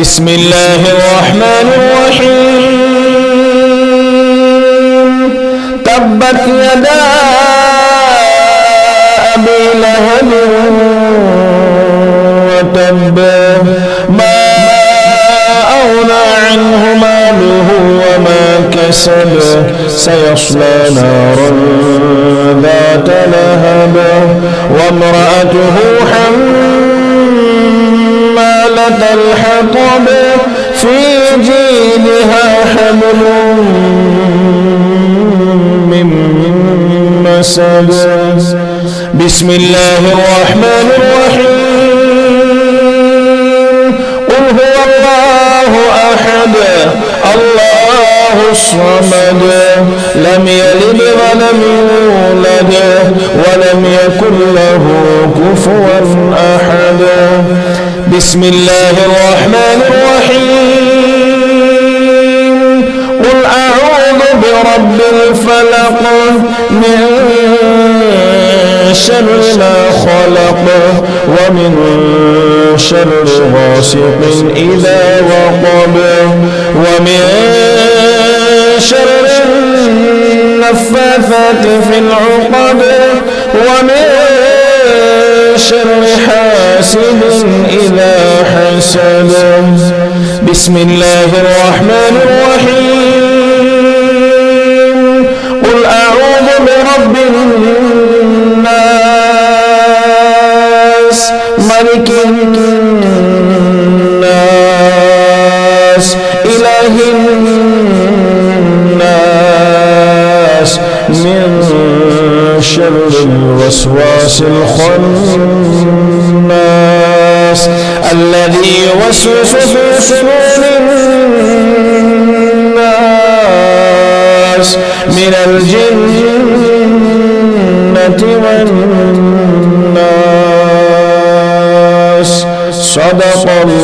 بسم الله الرحمن الرحيم. تبت يدا أبي لهب وتب ما أغنى عنه ماله وما كسب. سيصلى نارا ذات لهب وامرأته حمالة الحطب في جيدها حبل من مسد. بسم الله الرحمن الرحيم. قل هو الله أحد الله الصمد. لم يلد ولم يولد ولم يكن له كفوا أحد. بسم الله الرحمن الرحيم. قل أعوذ برب الفلق من شر ما خلق ومن شر غاسق إذا وقب ومن شر النفاثات في العقد ومن شر حاسد إذا حسد بسم الله الرحمن الرحيم. قل أعوذ برب الناس. ملك الناس شر الوسواس الخناس الذي يوسوس في صدور الناس من الجنة والناس. صدق الله